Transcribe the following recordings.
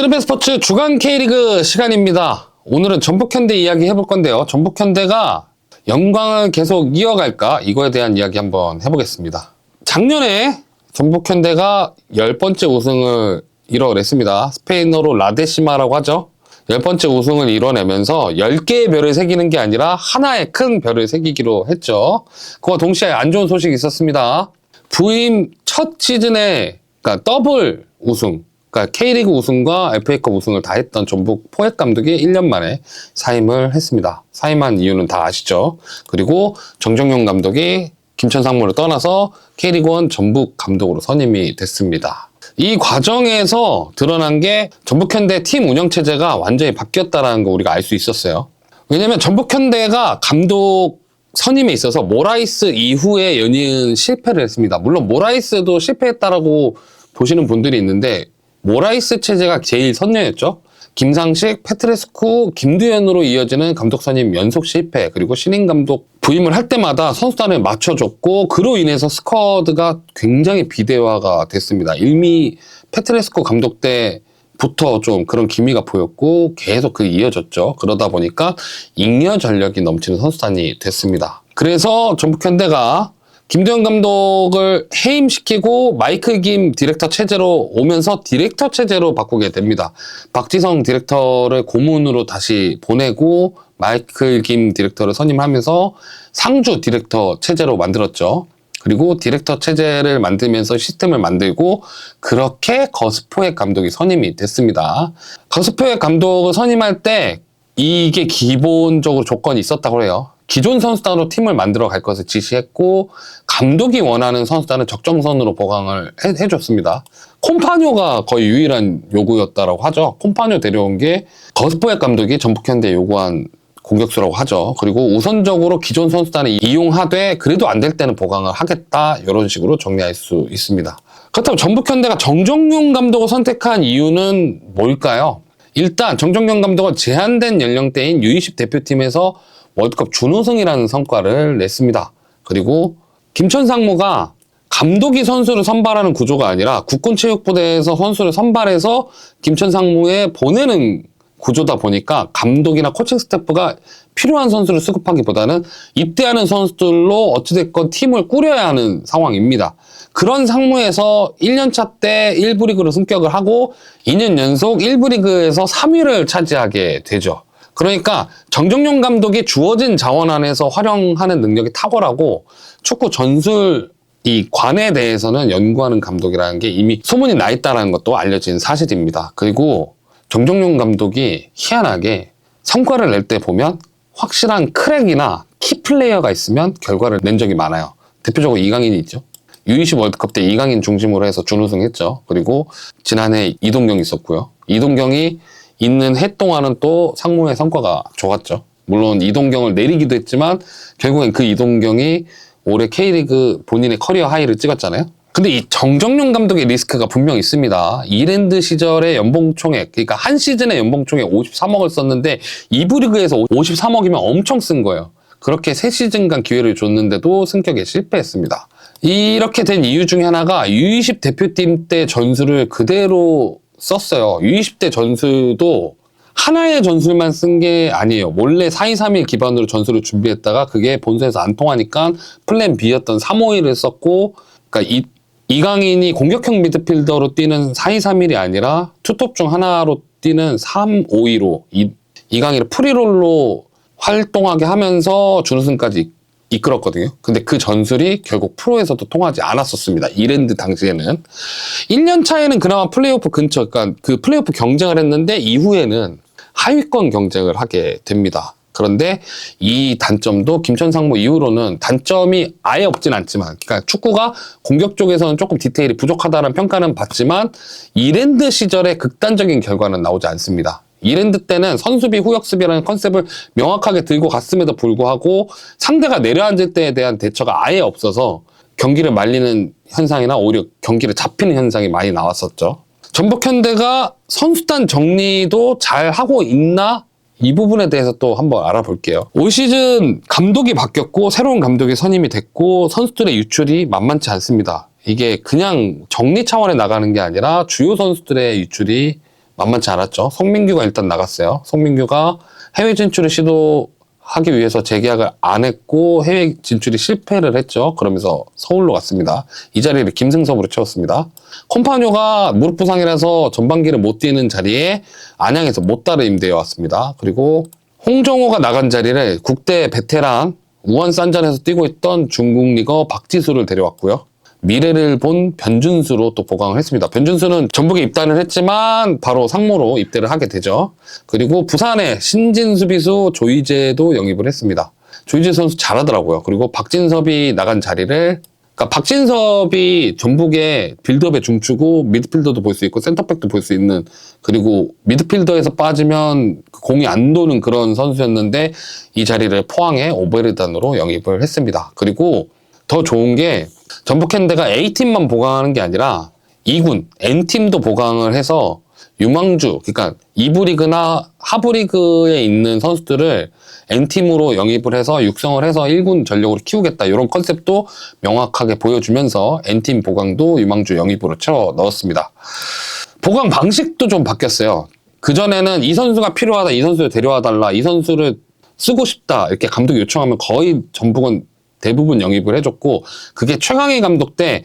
스리페 스포츠 주간 K리그 시간입니다. 오늘은 전북현대 이야기 해볼 건데요. 전북현대가 영광을 계속 이어갈까? 이거에 대한 이야기 한번 해보겠습니다. 작년에 전북현대가 10번째 우승을 이뤄냈습니다. 스페인어로 라데시마라고 하죠. 10번째 우승을 이뤄내면서 10개의 별을 새기는 게 아니라 하나의 큰 별을 새기기로 했죠. 그와 동시에 안 좋은 소식이 있었습니다. 부임 첫 시즌에 그러니까 더블 우승, 그러니까 K리그 우승과 FA컵 우승을 다 했던 전북 포획 감독이 1년 만에 사임을 했습니다. 사임한 이유는 다 아시죠? 그리고 정정용 감독이 김천 상무를 떠나서 K리그1 전북 감독으로 선임이 됐습니다. 이 과정에서 드러난 게 전북현대 팀 운영 체제가 완전히 바뀌었다는 거 우리가 알 수 있었어요. 왜냐면 전북현대가 감독 선임에 있어서 모라이스 이후에 연이은 실패를 했습니다. 물론 모라이스도 실패했다라고 보시는 분들이 있는데 모라이스 체제가 제일 선녀였죠. 김상식, 페트레스쿠, 김두현으로 이어지는 감독 선임 연속 실패 그리고 신인 감독 부임을 할 때마다 선수단을 맞춰줬고 그로 인해서 스쿼드가 굉장히 비대화가 됐습니다. 이미 페트레스쿠 감독 때 부터 좀 그런 기미가 보였고 계속 그 이어졌죠. 그러다 보니까 잉여 전력이 넘치는 선수단이 됐습니다. 그래서 전북 현대가 김도현 감독을 해임시키고 마이클 김 디렉터 체제로 오면서 디렉터 체제로 바꾸게 됩니다. 박지성 디렉터를 고문으로 다시 보내고 마이클 김 디렉터를 선임하면서 상주 디렉터 체제로 만들었죠. 그리고 디렉터 체제를 만들면서 시스템을 만들고 그렇게 거스포의 감독이 선임이 됐습니다. 거스포의 감독을 선임할 때 이게 기본적으로 조건이 있었다고 해요. 기존 선수단으로 팀을 만들어 갈 것을 지시했고 감독이 원하는 선수단은 적정선으로 보강을 해, 줬습니다 콤파뇨가 거의 유일한 요구였다라고 하죠. 콤파뇨 데려온 게 거스포의 감독이 전북현대 요구한 공격수라고 하죠. 그리고 우선적으로 기존 선수단을 이용하되 그래도 안 될 때는 보강을 하겠다 이런 식으로 정리할 수 있습니다. 그렇다면 전북현대가 정정용 감독을 선택한 이유는 뭘까요? 일단 정정용 감독은 제한된 연령대인 U20 대표팀에서 월드컵 준우승이라는 성과를 냈습니다. 그리고 김천 상무가 감독이 선수를 선발하는 구조가 아니라 국군체육부대에서 선수를 선발해서 김천 상무에 보내는 구조다 보니까 감독이나 코칭 스태프가 필요한 선수를 수급하기보다는 입대하는 선수들로 어찌됐건 팀을 꾸려야 하는 상황입니다. 그런 상무에서 1년차 때 1부 리그로 승격을 하고 2년 연속 1부 리그에서 3위를 차지하게 되죠. 그러니까 정정용 감독이 주어진 자원 안에서 활용하는 능력이 탁월하고 축구 전술 이 관에 대해서는 연구하는 감독이라는 게 이미 소문이 나 있다는 것도 알려진 사실입니다. 그리고 정정용 감독이 희한하게 성과를 낼 때 보면 확실한 크랙이나 키플레이어가 있으면 결과를 낸 적이 많아요. 대표적으로 이강인이 있죠. U20 월드컵 때 이강인 중심으로 해서 준우승 했죠. 그리고 지난해 이동경이 있었고요. 이동경이 있는 해 동안은 또 상무의 성과가 좋았죠. 물론 이동경을 내리기도 했지만 결국엔 그 이동경이 올해 K리그 본인의 커리어 하이를 찍었잖아요. 근데 이 정정용 감독의 리스크가 분명 있습니다. 이랜드 시절의 연봉 총액, 그러니까 한 시즌에 연봉 총액 53억을 썼는데 이부 리그에서 53억이면 엄청 쓴 거예요. 그렇게 세 시즌간 기회를 줬는데도 승격에 실패했습니다. 이렇게 된 이유 중에 하나가 U20 대표팀 때 전술을 그대로 썼어요. U20대 전술도 하나의 전술만 쓴 게 아니에요. 원래 4-2-3-1 기반으로 전술을 준비했다가 그게 본선에서 안 통하니까 플랜 B였던 3-5-1을 썼고, 그러니까 이, 이강인이 공격형 미드필더로 뛰는 4-2-3-1이 아니라 투톱 중 하나로 뛰는 3-5-2로 이, 이강인을 프리롤로 활동하게 하면서 준우승까지 이끌었거든요. 근데 그 전술이 결국 프로에서도 통하지 않았었습니다. 이랜드 당시에는. 1년 차에는 그나마 플레이오프 근처, 그러니까 그 플레이오프 경쟁을 했는데 이후에는 하위권 경쟁을 하게 됩니다. 그런데 이 단점도 김천 상무 이후로는 단점이 아예 없진 않지만, 그러니까 축구가 공격 쪽에서는 조금 디테일이 부족하다는 평가는 받지만 이랜드 시절의 극단적인 결과는 나오지 않습니다. 이랜드 때는 선수비 후역수비라는 컨셉을 명확하게 들고 갔음에도 불구하고 상대가 내려앉을 때에 대한 대처가 아예 없어서 경기를 말리는 현상이나 오히려 경기를 잡히는 현상이 많이 나왔었죠. 전북현대가 선수단 정리도 잘 하고 있나? 이 부분에 대해서 또 한번 알아볼게요. 올 시즌 감독이 바뀌었고 새로운 감독이 선임이 됐고 선수들의 유출이 만만치 않습니다. 이게 그냥 정리 차원에 나가는 게 아니라 주요 선수들의 유출이 만만치 않았죠. 송민규가 일단 나갔어요. 송민규가 해외 진출을 시도하기 위해서 재계약을 안 했고 해외 진출이 실패를 했죠. 그러면서 서울로 갔습니다. 이 자리를 김승섭으로 채웠습니다. 콤파뇨가 무릎 부상이라서 전반기를 못 뛰는 자리에 안양에서 못 따라 임대해 왔습니다. 그리고 홍정호가 나간 자리를 국대 베테랑 우한 산전에서 뛰고 있던 중국 리거 박지수를 데려왔고요. 미래를 본 변준수로 또 보강을 했습니다. 변준수는 전북에 입단을 했지만 바로 상무로 입대를 하게 되죠. 그리고 부산에 신진 수비수 조이제도 영입을 했습니다. 조이제 선수 잘하더라고요. 그리고 박진섭이 나간 자리를 그러니까 박진섭이 전북의 빌드업의 중추고 미드필더도 볼 수 있고 센터백도 볼 수 있는 그리고 미드필더에서 빠지면 그 공이 안 도는 그런 선수였는데 이 자리를 포항의 오베르단으로 영입을 했습니다. 그리고 더 좋은 게 전북 현대가 A팀만 보강하는 게 아니라 2군, N팀도 보강을 해서 유망주, 그러니까 2부 리그나 하부 리그에 있는 선수들을 N팀으로 영입을 해서 육성을 해서 1군 전력으로 키우겠다. 이런 컨셉도 명확하게 보여주면서 N팀 보강도 유망주 영입으로 채워 넣었습니다. 보강 방식도 좀 바뀌었어요. 그전에는 이 선수가 필요하다, 이 선수를 데려와 달라, 이 선수를 쓰고 싶다, 이렇게 감독이 요청하면 거의 전북은 대부분 영입을 해줬고, 그게 최강희 감독 때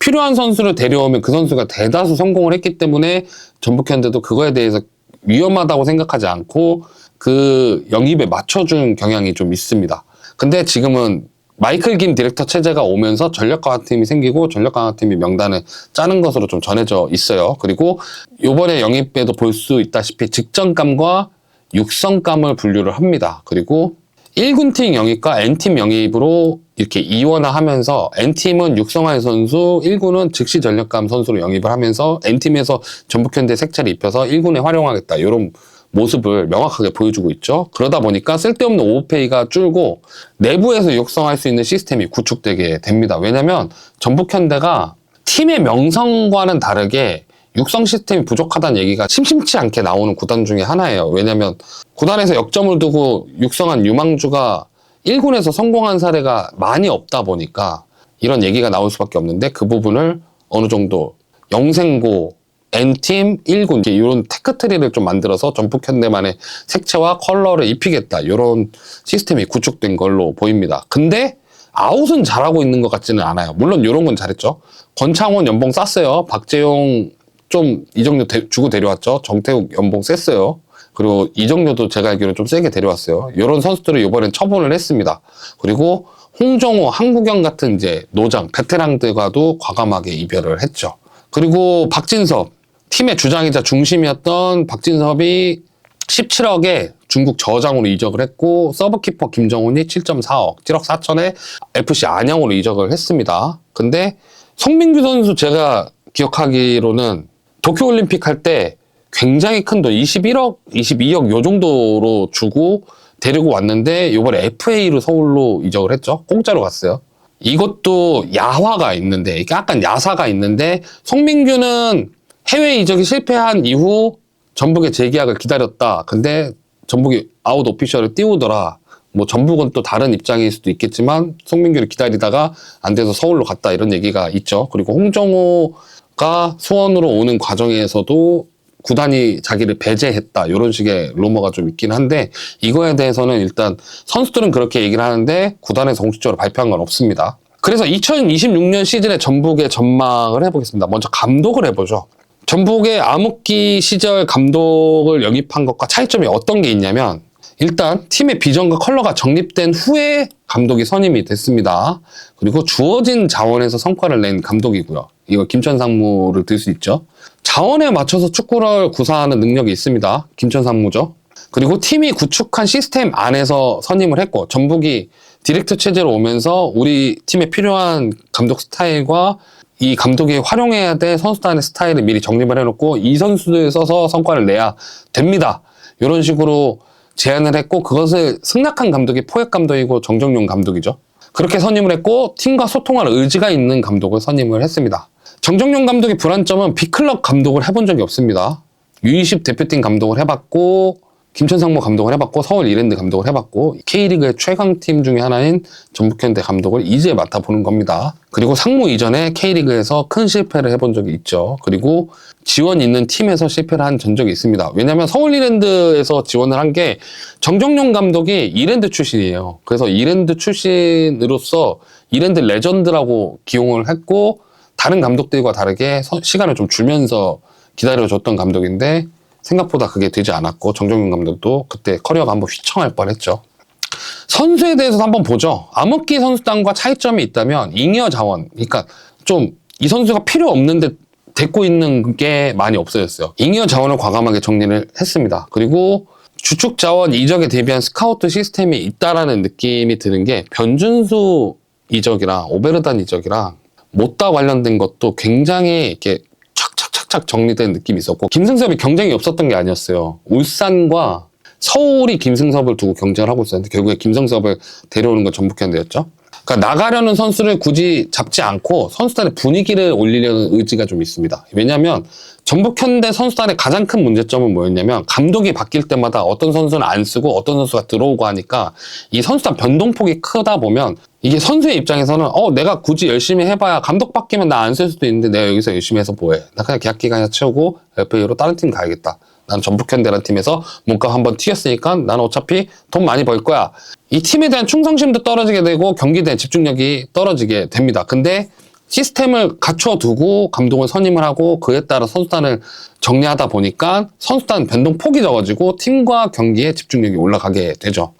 필요한 선수를 데려오면 그 선수가 대다수 성공을 했기 때문에 전북 현대도 그거에 대해서 위험하다고 생각하지 않고 그 영입에 맞춰준 경향이 좀 있습니다. 근데 지금은 마이클 김 디렉터 체제가 오면서 전력 강화 팀이 생기고 전력 강화 팀이 명단을 짜는 것으로 좀 전해져 있어요. 그리고 요번에 영입에도 볼 수 있다시피 직전감과 육성감을 분류를 합니다. 그리고 1군팀 영입과 N팀 영입으로 이렇게 이원화하면서 N팀은 육성할 선수, 1군은 즉시 전력감 선수로 영입을 하면서 N팀에서 전북현대 색채를 입혀서 1군에 활용하겠다. 이런 모습을 명확하게 보여주고 있죠. 그러다 보니까 쓸데없는 오버페이가 줄고 내부에서 육성할 수 있는 시스템이 구축되게 됩니다. 왜냐면 전북현대가 팀의 명성과는 다르게 육성 시스템이 부족하다는 얘기가 심심치 않게 나오는 구단 중에 하나예요. 왜냐면 구단에서 역점을 두고 육성한 유망주가 1군에서 성공한 사례가 많이 없다 보니까 이런 얘기가 나올 수밖에 없는데 그 부분을 어느 정도 영생고 N팀 1군 이제 이런 테크트리를 좀 만들어서 전북 현대만의 색채와 컬러를 입히겠다 이런 시스템이 구축된 걸로 보입니다. 근데 아웃은 잘하고 있는 것 같지는 않아요. 물론 이런 건 잘했죠. 권창훈 연봉 쌌어요. 박재용 좀 이정도 대- 주고 데려왔죠. 정태욱 연봉 셌어요. 그리고 이정도도 제가 알기로는 좀 세게 데려왔어요. 이런 선수들을 이번엔 처분을 했습니다. 그리고 홍정호, 한국영 같은 이제 노장, 베테랑들과도 과감하게 이별을 했죠. 그리고 박진섭, 팀의 주장이자 중심이었던 박진섭이 17억에 중국 저장으로 이적을 했고 서브키퍼 김정훈이 7.4억, 7억 4천에 FC 안양으로 이적을 했습니다. 근데 송민규 선수 제가 기억하기로는 도쿄올림픽 할 때 굉장히 큰 돈, 21억, 22억 요 정도로 주고 데리고 왔는데 이번에 FA로 서울로 이적을 했죠. 공짜로 갔어요. 이것도 야화가 있는데, 약간 야사가 있는데, 송민규는 해외 이적이 실패한 이후 전북의 재계약을 기다렸다. 근데 전북이 아웃 오피셜을 띄우더라. 뭐 전북은 또 다른 입장일 수도 있겠지만 송민규를 기다리다가 안 돼서 서울로 갔다 이런 얘기가 있죠. 그리고 홍정호 가 수원으로 오는 과정에서도 구단이 자기를 배제했다 이런 식의 루머가 좀 있긴 한데 이거에 대해서는 일단 선수들은 그렇게 얘기를 하는데 구단에서 공식적으로 발표한 건 없습니다. 그래서 2026년 시즌의 전북의 전망을 해보겠습니다. 먼저 감독을 해보죠. 전북의 암흑기 시절 감독을 영입한 것과 차이점이 어떤 게 있냐면 일단 팀의 비전과 컬러가 정립된 후에 감독이 선임이 됐습니다. 그리고 주어진 자원에서 성과를 낸 감독이고요. 이거 김천 상무를 들 수 있죠. 자원에 맞춰서 축구를 구사하는 능력이 있습니다. 김천 상무죠. 그리고 팀이 구축한 시스템 안에서 선임을 했고 전북이 디렉터 체제로 오면서 우리 팀에 필요한 감독 스타일과 이 감독이 활용해야 될 선수단의 스타일을 미리 정립을 해놓고 이 선수들 써서 성과를 내야 됩니다. 이런 식으로 제안을 했고 그것을 승낙한 감독이 포획 감독이고 정정용 감독이죠. 그렇게 선임을 했고 팀과 소통할 의지가 있는 감독을 선임을 했습니다. 정정용 감독의 불안점은 B클럽 감독을 해본 적이 없습니다. U20 대표팀 감독을 해봤고 김천상무 감독을 해봤고 서울 이랜드 감독을 해봤고 K리그의 최강팀 중에 하나인 전북현대 감독을 이제 맡아보는 겁니다. 그리고 상무 이전에 K리그에서 큰 실패를 해본 적이 있죠. 그리고 지원 있는 팀에서 실패를 한 전적이 있습니다. 왜냐하면 서울 이랜드에서 지원을 한 게 정정용 감독이 이랜드 출신이에요. 그래서 이랜드 출신으로서 이랜드 레전드라고 기용을 했고 다른 감독들과 다르게 서- 시간을 좀 주면서 기다려줬던 감독인데 생각보다 그게 되지 않았고 정정용 감독도 그때 커리어가 한번 휘청할 뻔했죠. 선수에 대해서도 한번 보죠. 암흑기 선수단과 차이점이 있다면 잉여 자원, 그러니까 좀 이 선수가 필요 없는데 데리고 있는 게 많이 없어졌어요. 잉여 자원을 과감하게 정리를 했습니다. 그리고 주축 자원 이적에 대비한 스카우트 시스템이 있다라는 느낌이 드는 게 변준수 이적이랑 오베르단 이적이랑 못다 관련된 것도 굉장히 이렇게 착착착착 정리된 느낌이 있었고 김승섭이 경쟁이 없었던 게 아니었어요. 울산과 서울이 김승섭을 두고 경쟁을 하고 있었는데 결국에 김승섭을 데려오는 건 전북현대였죠. 그러니까 나가려는 선수를 굳이 잡지 않고 선수단의 분위기를 올리려는 의지가 좀 있습니다. 왜냐하면 전북 현대 선수단의 가장 큰 문제점은 뭐였냐면 감독이 바뀔 때마다 어떤 선수는 안 쓰고 어떤 선수가 들어오고 하니까 이 선수단 변동폭이 크다 보면 이게 선수의 입장에서는 어 내가 굳이 열심히 해봐야 감독 바뀌면 나 안 쓸 수도 있는데 내가 여기서 열심히 해서 뭐해 나 그냥 계약 기간에 채우고 FA로 다른 팀 가야겠다 난 전북현대라는 팀에서 몸값 한번 튀겼으니까 나는 어차피 돈 많이 벌 거야 이 팀에 대한 충성심도 떨어지게 되고 경기에 대한 집중력이 떨어지게 됩니다 근데 시스템을 갖춰두고 감독을 선임을 하고 그에 따라 선수단을 정리하다 보니까 선수단 변동 폭이 적어지고 팀과 경기에 집중력이 올라가게 되죠.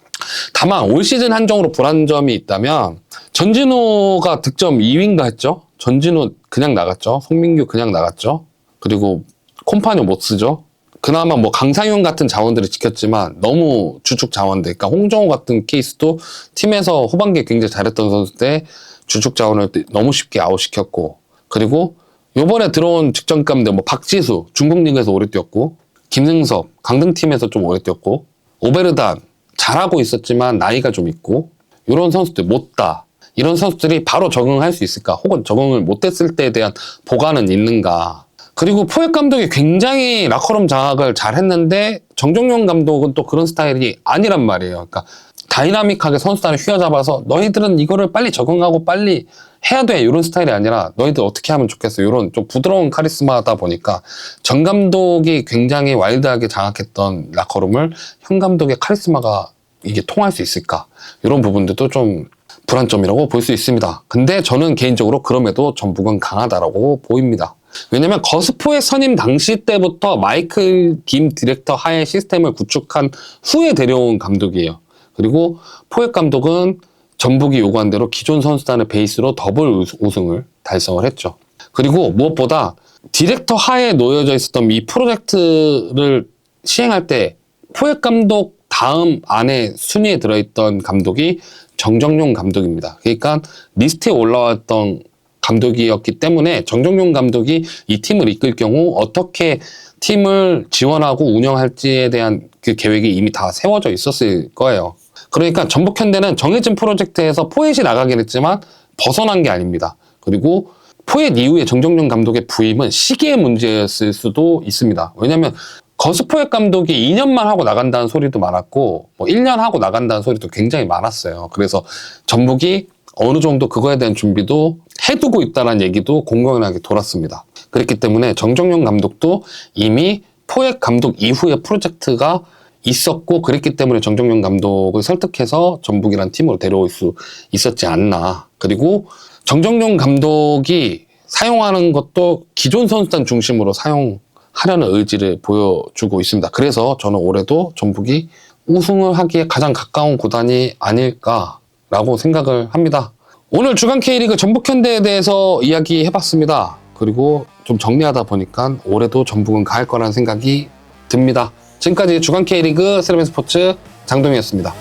다만 올 시즌 한정으로 불안점이 있다면 전진우가 득점 2위인가 했죠. 전진우 그냥 나갔죠. 송민규 그냥 나갔죠. 그리고 콤파뇨 못 쓰죠. 그나마 뭐 강상윤 같은 자원들을 지켰지만 너무 주축 자원들, 그러니까 홍정호 같은 케이스도 팀에서 후반기에 굉장히 잘했던 선수인데 주축 자원을 너무 쉽게 아웃시켰고 그리고 요번에 들어온 직전감들 뭐 박지수 중국 리그에서 오래 뛰었고 김승섭 강등 팀에서 좀 오래 뛰었고 오베르단 잘하고 있었지만 나이가 좀 있고 이런 선수들 못다. 이런 선수들이 바로 적응할 수 있을까? 혹은 적응을 못했을 때에 대한 보관은 있는가 그리고 포획 감독이 굉장히 라커룸 장악을 잘 했는데 정종용 감독은 또 그런 스타일이 아니란 말이에요. 그러니까 다이나믹하게 선수단을 휘어잡아서 너희들은 이거를 빨리 적응하고 빨리 해야 돼 이런 스타일이 아니라 너희들 어떻게 하면 좋겠어 이런 좀 부드러운 카리스마다 보니까 정 감독이 굉장히 와일드하게 장악했던 라커룸을 현 감독의 카리스마가 이게 통할 수 있을까 이런 부분들도 좀 불안점이라고 볼 수 있습니다. 근데 저는 개인적으로 그럼에도 전북은 강하다라고 보입니다. 왜냐면 거스포의 선임 당시 때부터 마이클 김 디렉터 하에 시스템을 구축한 후에 데려온 감독이에요. 그리고 포획 감독은 전북이 요구한 대로 기존 선수단을 베이스로 더블 우승을 달성을 했죠. 그리고 무엇보다 디렉터 하에 놓여져 있었던 이 프로젝트를 시행할 때 포획 감독 다음 안에 순위에 들어있던 감독이 정정용 감독입니다. 그러니까 리스트에 올라왔던 감독이었기 때문에 정정용 감독이 이 팀을 이끌 경우 어떻게 팀을 지원하고 운영할지에 대한 그 계획이 이미 다 세워져 있었을 거예요. 그러니까 전북현대는 정해진 프로젝트에서 포엣이 나가긴 했지만 벗어난 게 아닙니다. 그리고 포엣 이후에 정정용 감독의 부임은 시기의 문제였을 수도 있습니다. 왜냐하면 거스포엣 감독이 2년만 하고 나간다는 소리도 많았고 뭐 1년 하고 나간다는 소리도 굉장히 많았어요. 그래서 전북이 어느 정도 그거에 대한 준비도 해두고 있다는 얘기도 공공연하게 돌았습니다. 그렇기 때문에 정정용 감독도 이미 포획 감독 이후의 프로젝트가 있었고 그랬기 때문에 정정용 감독을 설득해서 전북이란 팀으로 데려올 수 있었지 않나. 그리고 정정용 감독이 사용하는 것도 기존 선수단 중심으로 사용하려는 의지를 보여주고 있습니다. 그래서 저는 올해도 전북이 우승을 하기에 가장 가까운 구단이 아닐까 라고 생각을 합니다. 오늘 주간 K리그 전북 현대에 대해서 이야기해봤습니다. 그리고 좀 정리하다 보니까 올해도 전북은 갈 거라는 생각이 듭니다. 지금까지 주간 K리그 세레벤 스포츠 장동이었습니다.